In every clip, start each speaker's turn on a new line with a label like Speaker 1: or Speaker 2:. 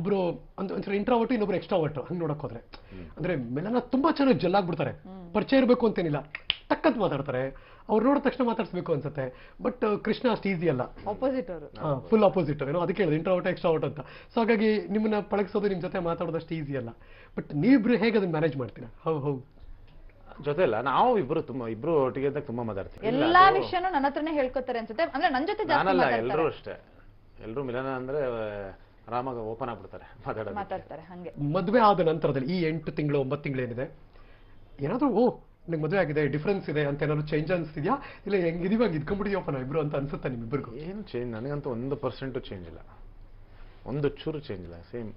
Speaker 1: ಒಬ್ರು ಅಂದ್ರೆ ಒಂಥರ ಇಂಟ್ರಾವರ್ಟ್ ಇನ್ನೊಬ್ರು ಎಕ್ಸ್ಟ್ರಾವರ್ಟ್ ಹಂಗೆ ನೋಡಕ್ ಹೋದ್ರೆ ಅಂದ್ರೆ ಮೆಲನ ತುಂಬಾ ಚೆನ್ನಾಗಿ ಜಲ್ಲಾಗ್ಬಿಡ್ತಾರೆ. ಪರಿಚಯ ಇರಬೇಕು ಅಂತೇನಿಲ್ಲ. ತಕ್ಕಂತ ಮಾತಾಡ್ತಾರೆ. ಅವ್ರು ನೋಡಿದ ತಕ್ಷಣ ಮಾತಾಡ್ಸ್ಬೇಕು ಅನ್ಸುತ್ತೆ. ಬಟ್ ಕೃಷ್ಣ ಅಷ್ಟು ಈಸಿ ಅಲ್ಲ.
Speaker 2: ಆಪೋಸಿಟ್ ಅವರು.
Speaker 1: ಫುಲ್ ಆಪೋಸಿಟ್ ಏನೋ ಅದಕ್ಕೆ ಹೇಳಿದೆ ಇಂಟ್ರಾವರ್ಟ್ ಎಕ್ಸ್ಟ್ರಾವರ್ಟ್ ಅಂತ. ಸೊ ಹಾಗಾಗಿ ನಿಮ್ಮನ್ನ ಪಳಗಿಸೋದು ನಿಮ್ ಜೊತೆ ಮಾತಾಡೋದಷ್ಟು ಈಸಿ ಅಲ್ಲ. ಬಟ್ ನೀವಿಬ್ರು ಹೇಗೆ ಅದನ್ನ ಮ್ಯಾನೇಜ್ ಮಾಡ್ತೀರಾ? How how.
Speaker 3: ಜೊತೆ ಇಲ್ಲ ನಾವು ಇಬ್ರು ತುಂಬಾ ಇಬ್ರು ಒಟ್ಟಿಗೆ ಅಂತ ತುಂಬಾ ಮಾತಾಡ್ತೀವಿ.
Speaker 2: ಎಲ್ಲಾ ವಿಷಯನೂ ನನ್ನ ಹತ್ರನೇ ಹೇಳ್ಕೊತಾರೆ ಅನ್ಸುತ್ತೆ. ಅಂದ್ರೆ ನನ್ ಜೊತೆ ಜಾಸ್ತಿ
Speaker 3: ನಾನಲ್ಲ ಎಲ್ಲರೂ ಅಷ್ಟೇ. ಎಲ್ಲರೂ ಮಿಲನ ಅಂದ್ರೆ ಆರಾಮಾಗಿ ಓಪನ್ ಆಗ್ಬಿಡ್ತಾರೆ ಮಾತಾಡೋದು
Speaker 2: ಮಾತಾಡ್ತಾರೆ ಹಂಗೆ.
Speaker 1: ಮದುವೆ ಆದ ನಂತರದಲ್ಲಿ ಈ ಎಂಟು ತಿಂಗಳು ಒಂಬತ್ತು ತಿಂಗಳು ಏನಿದೆ? ಏನಾದ್ರೂ ಓ ನಂಗೆ ಮದುವೆ ಆಗಿದೆ ಡಿಫ್ರೆನ್ಸ್ ಇದೆ ಅಂತ ಏನಾದ್ರು ಚೇಂಜ್ ಅನ್ಸ್ತಿದ್ಯಾ? ಇಲ್ಲ ಹೆಂಗೆ ಇದೀವಾಗ ಇದ್ಕೊಂಡ್ಬಿಟ್ಟಿದ್ಯಪ್ಪ ನಾವು ಇಬ್ರು ಅಂತ ಅನ್ಸುತ್ತಾ ನಿಮ್ಮಿಬ್ಬರಿಗೂ?
Speaker 3: ಏನು ಚೇಂಜ್ ನನಗಂತೂ ಒಂದು ಪರ್ಸೆಂಟು ಚೇಂಜ್ ಇಲ್ಲ. ಒಂದು ಚೂರು ಚೇಂಜ್ ಇಲ್ಲ ಸೇಮ್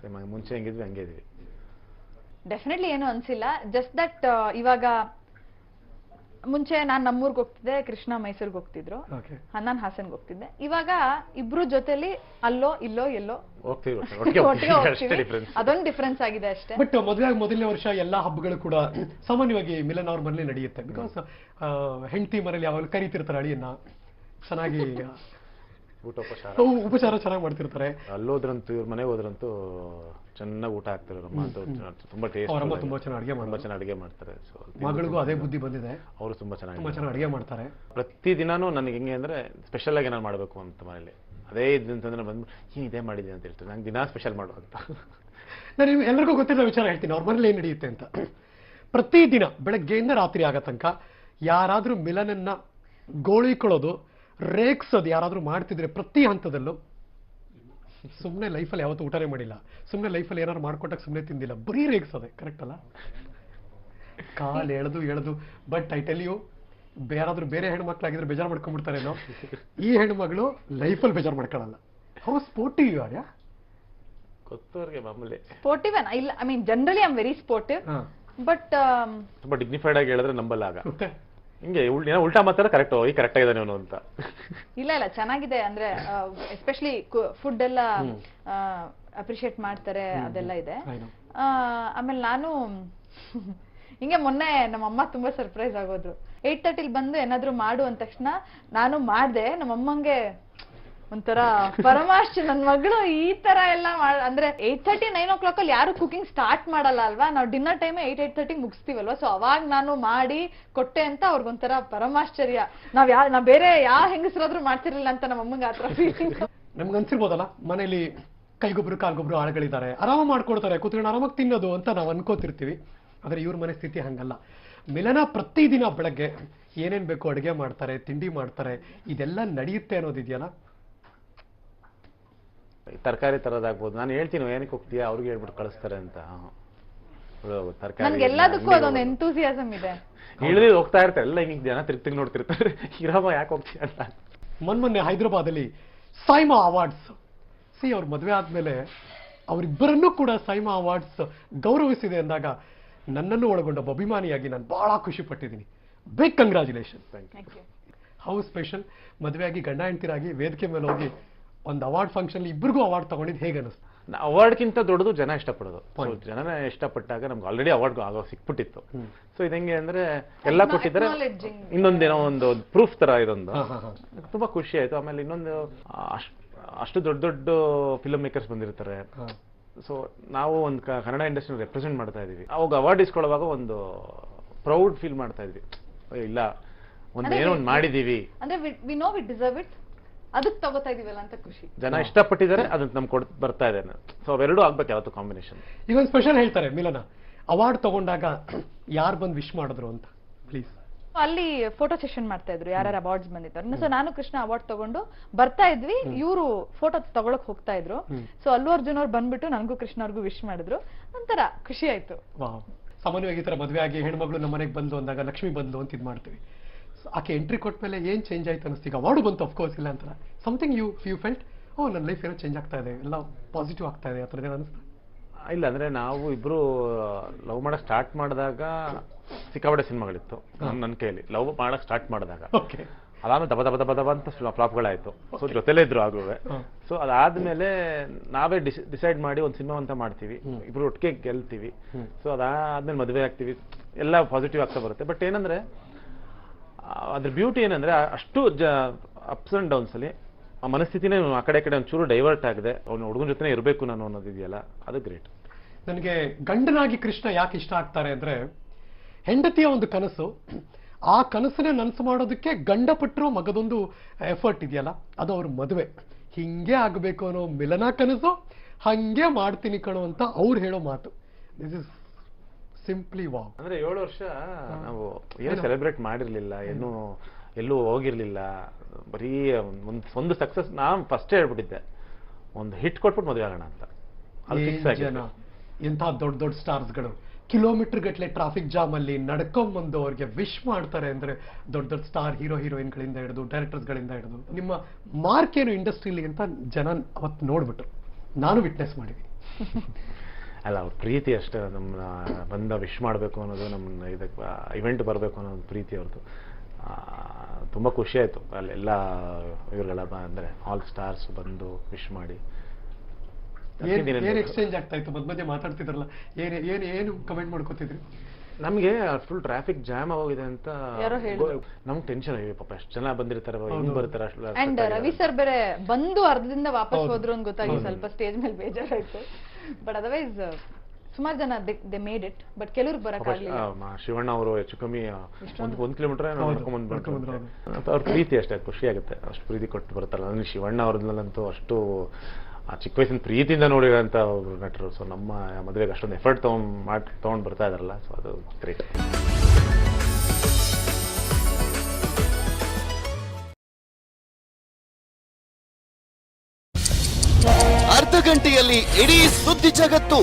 Speaker 3: ಸೇಮ್ ಮುಂಚೆ ಹೆಂಗಿದ್ವಿ ಹಂಗೆ ಇದೀವಿ
Speaker 2: ಡೆಫಿನೆಟ್ಲಿ ಏನು ಅನ್ಸಿಲ್ಲ ಜಸ್ಟ್ ದಟ್ ಇವಾಗ ಮುಂಚೆ ನಾನ್ ನಮ್ಮೂರ್ಗ್ ಹೋಗ್ತಿದ್ದೆ ಕೃಷ್ಣ ಮೈಸೂರ್ಗ್ ಹೋಗ್ತಿದ್ರು. ನಾನು ಹಾಸನ್ಗೆ ಹೋಗ್ತಿದ್ದೆ. ಇವಾಗ ಇಬ್ರು ಜೊತೆಲಿ ಅಲ್ಲೋ ಇಲ್ಲೋ ಎಲ್ಲೋ. ಅದೊಂದು ಡಿಫ್ರೆನ್ಸ್ ಆಗಿದೆ ಅಷ್ಟೇ.
Speaker 1: ಬಟ್ ಮದುವೆ ಮೊದಲನೇ ವರ್ಷ ಎಲ್ಲಾ ಹಬ್ಬಗಳು ಕೂಡ ಸಾಮಾನ್ಯವಾಗಿ ಮಿಲನ್ ಅವ್ರ ಮನೇಲಿ ನಡೆಯುತ್ತೆ. ಬಿಕಾಸ್ ಹೆಂಡತಿ ಮನೇಲಿ ಯಾವಾಗಲೂ ಕರಿತಿರ್ತಾರೆ ಅಳಿಯನ್ನ. ಚೆನ್ನಾಗಿ
Speaker 3: ಊಟೋಪಚಾರ.
Speaker 1: ಉಪಚಾರ ಚೆನ್ನಾಗಿ ಮಾಡ್ತಿರ್ತಾರೆ.
Speaker 3: ಅಲ್ಲೋದ್ರಂತೂ ಇವ್ರ ಮನೆಗೆ ಹೋದ್ರಂತೂ ಚೆನ್ನಾಗಿ ಊಟ ಹಾಕ್ತಾರೆ ನಮ್ಮ ಅಂತೂ ತುಂಬಾ ಟೇಸ್ಟ್
Speaker 1: ತುಂಬಾ ಚೆನ್ನಾಗಿ ಅಡುಗೆ
Speaker 3: ತುಂಬಾ ಚೆನ್ನಾಗಿ ಅಡುಗೆ ಮಾಡ್ತಾರೆ. ಸೊ
Speaker 1: ಮಗಳಿಗೂ ಅದೇ ಬುದ್ಧಿ ಬಂದಿದೆ.
Speaker 3: ಅವರು ತುಂಬಾ ಚೆನ್ನಾಗಿ
Speaker 1: ತುಂಬಾ ಚೆನ್ನಾಗಿ ಅಡುಗೆ ಮಾಡ್ತಾರೆ.
Speaker 3: ಪ್ರತಿ ದಿನಾನು ನನಗೆ ಹೆಂಗೆ ಅಂದ್ರೆ ಸ್ಪೆಷಲ್ ಆಗಿ ನಾನು ಮಾಡಬೇಕು ಅಂತ ಮನೇಲಿ. ಅದೇ ಇದ್ದಂತಂದ್ರೆ ಬಂದು ಏನು ಇದೇ ಮಾಡಿದ್ದೀನಿ ಅಂತ ಹೇಳ್ತಾರೆ. ನಂಗೆ ದಿನಾ ಸ್ಪೆಷಲ್ ಮಾಡು ಅಂತ
Speaker 1: ನಾನು ನಿಮ್ಗೆ ಎಲ್ಲರಿಗೂ ಗೊತ್ತಿರೋ ವಿಚಾರ ಹೇಳ್ತೀನಿ. ಅವ್ರ ಮನೇಲಿ ಏನ್ ನಡೆಯುತ್ತೆ ಅಂತ. ಪ್ರತಿದಿನ ಬೆಳಗ್ಗೆಯಿಂದ ರಾತ್ರಿ ಆಗೋ ತನಕ ಯಾರಾದ್ರೂ ಮಿಲನನ್ನ ಗೋಳಿಕೊಳ್ಳೋದು ರೇಗ್ಸೋದು ಯಾರಾದರೂ ಮಾಡ್ತಿದ್ರೆ ಪ್ರತಿ ಹಂತದಲ್ಲೂ. ಸುಮ್ಮನೆ ಲೈಫಲ್ಲಿ ಯಾವತ್ತೂ ಊಟನೇ ಮಾಡಿಲ್ಲ. ಸುಮ್ಮನೆ ಲೈಫಲ್ಲಿ ಏನಾದ್ರು ಮಾಡ್ಕೊಟ್ಟಕ್ಕೆ ಸುಮ್ಮನೆ ತಿಂದಿಲ್ಲ. ಬರೀ ರೇಗ್ಸೋದೆ ಕರೆಕ್ಟ್ ಅಲ್ಲ? ಕಾಲು ಎಳೆದು ಎಳೆದು ಬಟ್ ಐ ಟೆಲ್ ಯು ಯಾರಾದರೂ ಬೇರೆ ಹೆಣ್ಮಕ್ಳಾಗಿದ್ರೆ ಬೇಜಾರು ಮಾಡ್ಕೊಂಡ್ಬಿಡ್ತಾರೇನೋ? ಈ ಹೆಣ್ಮಗಳು ಲೈಫಲ್ಲಿ ಬೇಜಾರು ಮಾಡ್ಕೊಳ್ಳಲ್ಲ ಹೌ ಸ್ಪೋರ್ಟಿವ್ ಯಾರ್ಯಾ
Speaker 3: ಗೊತ್ತವ್ರಿಗೆ ಮಾಮೂಲಿ.
Speaker 2: ಸ್ಪೋರ್ಟಿವ್ ಇಲ್ಲ I mean generally I am very sportive but
Speaker 3: ತುಂಬಾ ಡಿಗ್ನಿಫೈಡ್ ಆಗಿ ಹೇಳಿದ್ರೆ ನಂಬಲ್ಲ ಆಗ. ಹಿಂಗೆ ಉಲ್ಟಾ ಮಾತಾಡ ಕರೆಕ್ಟ್ ಈ ಕರೆಕ್ಟ್ ಆಗಿದ್ದಾನೆ ಅವನು ಅಂತ.
Speaker 2: ಇಲ್ಲ ಇಲ್ಲ ಚೆನ್ನಾಗಿದೆ ಅಂದ್ರೆ ಎಸ್ಪೆಷಲಿ ಫುಡ್ ಎಲ್ಲ ಅಪ್ರಿಶಿಯೇಟ್ ಮಾಡ್ತಾರೆ ಅದೆಲ್ಲ ಇದೆ. ಆಮೇಲೆ ನಾನು ಹಿಂಗೆ ಮೊನ್ನೆ ನಮ್ಮಮ್ಮ ತುಂಬಾ ಸರ್ಪ್ರೈಸ್ ಆಗೋದ್ರು. ಏಟ್ ತರ್ಟಿಲ್ ಬಂದು ಏನಾದ್ರು ಮಾಡು ಅಂದ ತಕ್ಷಣ ನಾನು ಮಾಡ್ದೆ ನಮ್ಮಮ್ಮಂಗೆ ಒಂಥರ ಪರಮಾಶ್ ನನ್ ಮಗಳು ಈ ತರ ಎಲ್ಲ ಅಂದ್ರೆ eight thirty nine o'clock ಅಲ್ಲಿ ಯಾರು ಕುಕಿಂಗ್ ಸ್ಟಾರ್ಟ್ ಮಾಡಲ್ಲ ಅಲ್ವಾ? ನಾವು dinner time at at thirty ಮುಗಿಸ್ತೀವಲ್ವ? So ಅವಾಗ ನಾನು ಮಾಡಿ ಕೊಟ್ಟೆ ಅಂತ ಅವ್ರಿಗೊಂಥರ ಪರಮಾಶ್ಚರ್ಯ. ನಾವ್ ಯಾ, ನಾವ್ ಬೇರೆ ಯಾವ ಹೆಂಗಸರಾದ್ರೂ ಮಾಡ್ತಿರ್ಲಿಲ್ಲ ಅಂತ ನಮ್ಮ ಅಮ್ಮಂಗೆ ಆತರ ಫೀಲಿಂಗ್
Speaker 1: ನಮ್ಗೆ ಅನ್ಸಿರ್ಬೋದಲ್ಲ? ಮನೇಲಿ ಕೈಗೊಬ್ರು, ಕಾಲ್ಗೊಬ್ರು ಆಳುಗಳಿದ್ದಾರೆ ಆರಾಮ ಮಾಡ್ಕೊಡ್ತಾರೆ. ಕೂತ್ಕೊಂಡು ಆರಾಮಾಗಿ ತಿನ್ನೋದು ಅಂತ ನಾವು ಅನ್ಕೋತಿರ್ತೀವಿ. ಆದ್ರೆ ಇವ್ರ ಮನೆ ಸ್ಥಿತಿ ಹಂಗಲ್ಲ. ಮಿಲನ ಪ್ರತಿದಿನ ಬೆಳಗ್ಗೆ ಏನೇನ್ ಬೇಕು ಅಡುಗೆ ಮಾಡ್ತಾರೆ, ತಿಂಡಿ ಮಾಡ್ತಾರೆ, ಇದೆಲ್ಲ ನಡೆಯುತ್ತೆ ಅನ್ನೋದಿದೆಯಲ್ಲ
Speaker 3: ತರಕಾರಿ ತರೋದಾಗ್ಬೋದು. ನಾನು ಹೇಳ್ತೀನಿ ಏನಕ್ಕೆ ಹೋಗ್ತೀಯಾ? ಅವ್ರಿಗೆ ಹೇಳ್ಬಿಟ್ಟು ಕಳಿಸ್ತಾರೆ ಅಂತ. ತರಕಾರಿ
Speaker 2: ನನ್ಗೆ ಎಲ್ಲದಕ್ಕೂ ಅದೊಂದು ಎಂತೂಸಿಯಾಸಮ್ ಇದೆ.
Speaker 3: ಇಳಿದು ಹೋಗ್ತಾ ಇರ್ತಾರೆ. ಎಲ್ಲ ಹಿಂಗೆ ಜನ ತಿರ್ಗ್ ನೋಡ್ತಿರ್ತಾರೆ. ಹೀರಾಮ ಯಾಕೆ ಹೋಗ್ತೀಯ ಅಂತ.
Speaker 1: ಮೊನ್ನೆ ಹೈದರಾಬಾದಲ್ಲಿ ಸೈಮಾ ಅವಾರ್ಡ್ಸ್. ಸಿ ಅವ್ರ ಮದುವೆ ಆದ್ಮೇಲೆ ಅವರಿಬ್ಬರನ್ನೂ ಕೂಡ ಸೈಮಾ ಅವಾರ್ಡ್ಸ್ ಗೌರವಿಸಿದೆ ಅಂದಾಗ ನನ್ನನ್ನು ಒಳಗೊಂಡ ಒಬ್ಬ ಅಭಿಮಾನಿಯಾಗಿ ನಾನು ಬಹಳ ಖುಷಿ ಪಟ್ಟಿದ್ದೀನಿ big congratulation
Speaker 2: thank you
Speaker 1: how special ಮದುವೆಯಾಗಿ ಗಂಡ ಹೆಂಡ್ತಿರಾಗಿ ವೇದಿಕೆ ಮೇಲೆ ಹೋಗಿ ಒಂದು ಅವಾರ್ಡ್ ಫಂಕ್ಷನ್ ಇಬ್ಬರಿಗೂ ಅವಾರ್ಡ್ ತಗೊಂಡಿದ್ದು ಹೇಗೆ ಅನಿಸ್ತು
Speaker 3: ಅವಾರ್ಡ್ಗಿಂತ ದೊಡ್ಡದು ಜನ ಇಷ್ಟಪಡೋದು. ಜನನೇ ಜನನ ಇಷ್ಟಪಟ್ಟಾಗ ನಮ್ಗೆ ಆಲ್ರೆಡಿ ಅವಾರ್ಡ್ ಆಗೋ ಸಿಕ್ಬಿಟ್ಟಿತ್ತು. ಸೊ ಇದಂಗೆ ಅಂದ್ರೆ ಎಲ್ಲ
Speaker 2: ಕೊಟ್ಟಿದ್ರೆ.
Speaker 3: ಇನ್ನೊಂದೇನೋ ಒಂದು ಪ್ರೂಫ್ ತರ ಇದೊಂದು. ತುಂಬಾ ಖುಷಿ ಆಯ್ತು. ಆಮೇಲೆ ಇನ್ನೊಂದು ಅಷ್ಟು ದೊಡ್ಡ ದೊಡ್ಡ ಫಿಲ್ಮ್ ಮೇಕರ್ಸ್ ಬಂದಿರ್ತಾರೆ. ಸೊ ನಾವು ಒಂದು ಕನ್ನಡ ಇಂಡಸ್ಟ್ರಿ ರೆಪ್ರೆಸೆಂಟ್ ಮಾಡ್ತಾ ಇದೀವಿ. ಅವಾಗ ಅವಾರ್ಡ್ ಇಸ್ಕೊಳ್ಳುವಾಗ ಒಂದು ಪ್ರೌಡ್ ಫೀಲ್ ಮಾಡ್ತಾ ಇದ್ವಿ. ಇಲ್ಲ. ಒಂದ್ ಏನೋ ಒಂದು ಮಾಡಿದೀವಿ.
Speaker 2: ಅಂದ್ರೆ we know we deserve it ಅದಕ್ಕೆ ತಗೋತಾ ಇದೀವಲ್ಲ ಅಂತ ಖುಷಿ.
Speaker 3: ಜನ ಇಷ್ಟಪಟ್ಟಿದ್ದಾರೆ ಅದನ್ನ ನಮ್ಗೆ ಕೊಡ್ ಬರ್ತಾ ಇದೆ ಸೊ ಅವೆರಡೂ ಆಗ್ಬೇಕು ಯಾವತ್ತು ಕಾಂಬಿನೇಷನ್
Speaker 1: ಈಗ ಒಂದು ಸ್ಪೆಷಲ್ ಹೇಳ್ತಾರೆ ಮಿಲನ. ಅವಾರ್ಡ್ ತಗೊಂಡಾಗ ಯಾರು ಬಂದು ವಿಶ್ ಮಾಡಿದ್ರು ಅಂತ ಪ್ಲೀಸ್
Speaker 2: ಅಲ್ಲಿ ಫೋಟೋ ಸೆಷನ್ ಮಾಡ್ತಾ ಇದ್ರು ಯಾರ್ಯಾರ ಅವಾರ್ಡ್ಸ್ ಬಂದಿದ್ದಾರೆ ಸೊ ನಾನು ಕೃಷ್ಣ ಅವಾರ್ಡ್ ತಗೊಂಡು ಬರ್ತಾ ಇದ್ವಿ. ಇವರು ಫೋಟೋ ತಗೊಳಕ್ ಹೋಗ್ತಾ ಇದ್ರು. ಸೊ ಅಲ್ಲು ಅರ್ಜುನ್ ಅವ್ರು ಬಂದ್ಬಿಟ್ಟು ನನಗೂ ಕೃಷ್ಣ ಅವ್ರಿಗೂ ವಿಶ್ ಮಾಡಿದ್ರು. ಒಂಥರ ಖುಷಿ ಆಯ್ತು.
Speaker 1: ಸಾಮಾನ್ಯವಾಗಿ ಈ ತರ ಮದುವೆ ಆಗಿ ಹೆಣ್ಮಗಳು ನಮ್ಮ ಮನೆಗೆ ಬಂದು ಅಂದಾಗ ಲಕ್ಷ್ಮಿ ಬಂದು ಅಂತ ಇದು ಮಾಡ್ತೀವಿ. ಆಕೆ ಎಂಟ್ರಿ ಕೊಟ್ಟ ಮೇಲೆ ಏನು ಚೇಂಜ್ ಆಯ್ತು ಅನಿಸ್ತೀಗ ಅವಾರ್ಡು ಬಂತು ಅಫ್ಕೋರ್ಸ್ ಇಲ್ಲ ಅಂತಾರೆ something you you felt oh ನನ್ನ ಲೈಫ್ ಏನೋ ಚೇಂಜ್ ಆಗ್ತಾ ಇದೆ ಎಲ್ಲ ಪಾಸಿಟಿವ್ ಆಗ್ತಾ ಇದೆ ಆ ಥರದ್ದು ಅನಿಸ್ತಾ
Speaker 3: ಇಲ್ಲ ಅಂದ್ರೆ ನಾವು ಇಬ್ರು ಲವ್ ಮಾಡಕ್ ಸ್ಟಾರ್ಟ್ ಮಾಡಿದಾಗ ಸಿಕ್ಕಾಪಟ್ಟೆ ಸಿನಿಮಾಗಳಿತ್ತು ನನ್ನ ಕೈಯಲ್ಲಿ. ಲವ್ ಮಾಡಕ್ ಸ್ಟಾರ್ಟ್ ಮಾಡಿದಾಗ.
Speaker 1: ಓಕೆ
Speaker 3: ಅದಾದ್ಮೇಲೆ ದಬ ದಬ ದಬ ದಬ ಅಂತ ಫ್ಲಾಪ್ಗಳಾಯ್ತು. ಸೊ ಜೊತೆಲೇ ಇದ್ರು ಆಗುವೆ. ಸೊ ಅದಾದ್ಮೇಲೆ ನಾವೇ ಡಿಸೈಡ್ ಮಾಡಿ ಒಂದು ಸಿನಿಮಾ ಅಂತ ಮಾಡ್ತೀವಿ. ಇಬ್ರು ಒಟ್ಟಿಗೆ ಗೆಲ್ತೀವಿ. ಸೊ ಅದಾದ್ಮೇಲೆ ಮದುವೆ ಆಗ್ತೀವಿ. ಎಲ್ಲ ಪಾಸಿಟಿವ್ ಆಗ್ತಾ ಬರುತ್ತೆ. ಬಟ್ ಏನಂದ್ರೆ ಅದ್ರ ಬ್ಯೂಟಿ ಏನಂದ್ರೆ ಅಷ್ಟು ಜ ಅಪ್ಸ್ ಅಂಡ್ ಡೌನ್ಸ್ ಅಲ್ಲಿ ಆ ಮನಸ್ಥಿತಿನೇ ಆ ಕಡೆ ಕಡೆ ಒಂಚೂರು ಡೈವರ್ಟ್ ಆಗಿದೆ. ಅವ್ನು ಹುಡುಗನ ಜೊತೆ ಇರಬೇಕು ನಾನು ಅನ್ನೋದಿದೆಯಲ್ಲ, ಅದು ಗ್ರೇಟ್
Speaker 1: ನನಗೆ ಗಂಡನಾಗಿ ಕೃಷ್ಣ ಯಾಕೆ ಇಷ್ಟ ಆಗ್ತಾರೆ ಅಂದ್ರೆ, ಹೆಂಡತಿಯ ಒಂದು ಕನಸು, ಆ ಕನಸನ್ನೇ ನನಸು ಮಾಡೋದಕ್ಕೆ ಗಂಡ ಪಟ್ಟರು ಮಗದೊಂದು ಎಫರ್ಟ್ ಇದೆಯಲ್ಲ, ಅದು ಅವ್ರ ಮದುವೆ. ಹಿಂಗೆ ಆಗಬೇಕು ಅನ್ನೋ ಮಿಲನ ಕನಸು, ಹಂಗೆ ಮಾಡ್ತೀನಿ ಕಣೋ ಅಂತ ಅವ್ರು ಹೇಳೋ ಮಾತು. ದಿಸ್ ಇಸ್ ಸಿಂಪ್ಲಿ ವಾವ್
Speaker 3: ಅಂದ್ರೆ ಏಳು ವರ್ಷ ನಾವು ಏನು ಸೆಲೆಬ್ರೇಟ್ ಮಾಡಿರ್ಲಿಲ್ಲ ಏನು ಎಲ್ಲೂ ಹೋಗಿರ್ಲಿಲ್ಲ. ಬರೀ ಒಂದು ಒಂದು ಸಕ್ಸಸ್ ನಾನು ಫಸ್ಟ್ ಹೇಳ್ಬಿಟ್ಟಿದ್ದೆ. ಒಂದು ಹಿಟ್ ಕೊಟ್ಬಿಟ್ಟು ಮದುವೆ ಆಗೋಣ ಅಂತ. ಅದು ಫಿಕ್ಸ್ ಆಗಿದೆ
Speaker 1: ಎಂಥ ದೊಡ್ಡ ದೊಡ್ಡ ಸ್ಟಾರ್ಸ್ಗಳು. ಕಿಲೋಮೀಟರ್ ಗಟ್ಟಲೆ ಟ್ರಾಫಿಕ್ ಜಾಮ್ ಅಲ್ಲಿ ನಡ್ಕೊಂಬಂದು ಅವ್ರಿಗೆ ವಿಶ್ ಮಾಡ್ತಾರೆ ಅಂದ್ರೆ ದೊಡ್ಡ ದೊಡ್ಡ ಸ್ಟಾರ್ ಹೀರೋ ಹೀರೋಯಿನ್ಗಳಿಂದ ಹಿಡಿದು ಡೈರೆಕ್ಟರ್ಸ್ಗಳಿಂದ ಹಿಡಿದು. ನಿಮ್ಮ ಮಾರ್ಕ್ ಏನು ಇಂಡಸ್ಟ್ರಿಲಿ ಅಂತ ಜನ ಅವತ್ತು ನೋಡ್ಬಿಟ್ರು. ನಾನು ವಿಟ್ನೆಸ್ ಮಾಡಿದ್ದೀನಿ.
Speaker 3: ಅಲ್ಲ ಅವ್ರ ಪ್ರೀತಿ ಅಷ್ಟೇ ನಮ್ಮನ್ನ ಬಂದ ವಿಶ್ ಮಾಡಬೇಕು ಅನ್ನೋದು ನಮ್ಮನ್ನ ಇದಕ್ಕೆ ಇವೆಂಟ್ ಬರಬೇಕು ಅನ್ನೋದು ಪ್ರೀತಿ ಅವ್ರದ್ದು. ತುಂಬ ತುಂಬಾ ಖುಷಿ ಆಯ್ತು. ಅಲ್ಲೆಲ್ಲ ಇವರುಗಳ ಅಂದರೆ ಆಲ್ ಸ್ಟಾರ್ಸ್ ಬಂದು ವಿಶ್ ಮಾಡಿ.
Speaker 1: ಏನ್ ಎಕ್ಸ್ಚೇಂಜ್ ಆಗ್ತಾ ಇತ್ತು? ಮಧ್ಯ ಮಧ್ಯೆ ಮಾತಾಡ್ತಿದ್ರಲ್ಲ. ಏನು ಏನು ಏನು ಕಮೆಂಟ್ ಮಾಡ್ಕೋತಿದ್ರಿ?
Speaker 3: ನಮಗೆ ಫುಲ್ ಟ್ರಾಫಿಕ್ ಜಾಮ್ ಆಗೋಗಿದೆ ಅಂತ. ನಮ್ಗೆ ಟೆನ್ಷನ್ ಆಗಿದೆ ಪಾಪ ಎಷ್ಟು ಜನ ಬಂದಿರ್ತಾರೆ ಹೆಂಗ್ ಬರ್ತಾರೆ ಅಷ್ಟು
Speaker 2: ಅಂಡ್ ರವಿ ಸರ್ ಬೇರೆ ಬಂದು ಅರ್ಧದಿಂದ ವಾಪಸ್
Speaker 1: ಹೌದು.
Speaker 2: ಹೋದ್ರು ಅಂತ ಗೊತ್ತಾಗಿ ಸ್ವಲ್ಪ ಸ್ಟೇಜ್ ಮೇಲೆ ಬೇಜಾರಾಯ್ತು. ಬಟ್ ಅದರ್ವೈಸ್ ಸುಮಾರು ಜನ ದೇ ಮೇಡ್ ಇಟ್ ಬಟ್ ಕೆಲವ್ರು ಬರಕ್ ಆಗ್ಲಿಲ್ಲ.
Speaker 3: ಶಿವಣ್ಣ ಅವರು ಹೆಚ್ಚು ಕಮ್ಮಿ ಒಂದ್ ಒಂದು ಕಿಲೋಮೀಟರ್ ಅವ್ರ ಪ್ರೀತಿ ಅಷ್ಟೇ ಖುಷಿ ಆಗುತ್ತೆ ಅಷ್ಟು ಪ್ರೀತಿ ಕೊಟ್ಟು ಬರ್ತಾರಲ್ಲ. ನನಗೆ ಶಿವಣ್ಣ ಅವ್ರದ್ನಲ್ಲಂತೂ ಅಷ್ಟು ಆ ಚಿಕ್ಕ ವಯಸ್ಸಿನ ಪ್ರೀತಿಯಿಂದ ನೋಡಿರೋಂಥ ಒಬ್ರು ನಟರು. ಸೊ ನಮ್ಮ ಮದುವೆಗೆ ಅಷ್ಟೊಂದು ಎಫರ್ಟ್ ತಗೊಂಡ್ ಮಾಡಿ ತಗೊಂಡ್ ಬರ್ತಾ ಇದಾರಲ್ಲ. ಸೊ ಅದು ಗ್ರೇಟ್
Speaker 4: ಅರ್ಧ ಗಂಟೆಯಲ್ಲಿ ಇಡೀ ಸುದ್ದಿ ಜಗತ್ತು